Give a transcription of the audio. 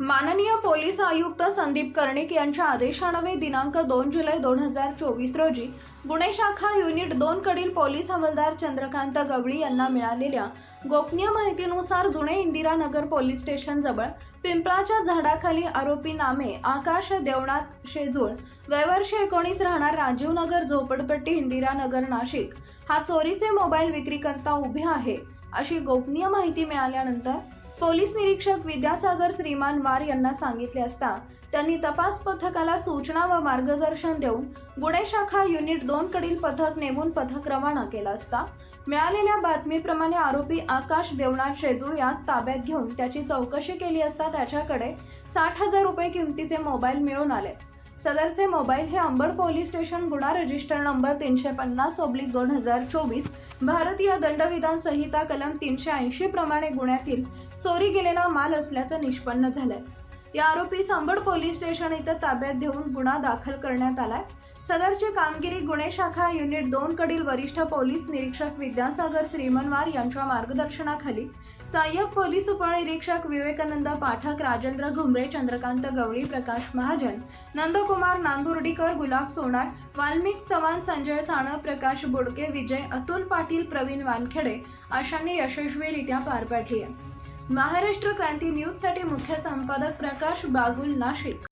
माननीय पोलीस आयुक्त संदीप कर्णिक यांच्या आदेशान्वये दिनांक दोन जुलै दोन हजार चोवीस रोजी गुन्हे शाखा युनिट दोन कडील पोलीस हवालदार चंद्रकांत गवळी यांना मिळालेल्या गोपनीय माहितीनुसार जुने इंदिरानगर पोलीस स्टेशन जवळ पिंपळाच्या झाडाखाली आरोपी नामे आकाश देवनाथ शेजूळ वयवर्ष एकोणीस राहणार राजीव नगर झोपडपट्टी इंदिरानगर नाशिक हा चोरीचे मोबाईल विक्रीकर्ता उभे आहे अशी गोपनीय माहिती मिळाल्यानंतर पोलीस निरीक्षक विद्यासागर श्रीमान वार यांना सांगितले असता त्यांनी तपास पथकाला सूचना व मार्गदर्शन देऊन गुन्हे शाखा युनिट दोन कडील पथक नेमून पथक रवाना केलं असता मिळालेल्या बातमीप्रमाणे आरोपी आकाश देवनाथ शेजूळ यास ताब्यात घेऊन त्याची चौकशी केली असता त्याच्याकडे साठ हजार रुपये किमतीचे मोबाईल मिळून आले. सदरचे मोबाईल हे अंबड पोलीस स्टेशन गुन्हा रजिस्टर नंबर तीनशे पन्नास ओब्लिक दोन हजार चोवीस भारतीय दंडविधान संहिता कलम तीनशे ऐंशी प्रमाणे गुन्ह्यातील चोरी गेलेला माल असल्याचं निष्पन्न झालंय. या आरोपीस अंबड पोलीस स्टेशन इथं ताब्यात घेऊन गुन्हा दाखल करण्यात आलाय. सदरची कामगिरी गुन्हे शाखा युनिट दोन कडील वरिष्ठ पोलीस निरीक्षक विद्यासागर श्रीमनवार यांच्या मार्गदर्शनाखाली सहाय्यक पोलीस उपनिरीक्षक विवेकानंद पाठक राजेंद्र घुमरे चंद्रकांत गवळी प्रकाश महाजन नंदकुमार नांदुर्डीकर गुलाब सोनार वाल्मिक चव्हाण संजय साणं प्रकाश बुडके विजय अतुल पाटील प्रवीण वानखेडे अशांनी यशस्वीरित्या पार पाडली आहे. महाराष्ट्र क्रांती न्यूजसाठी मुख्य संपादक प्रकाश बागुल नाशिक.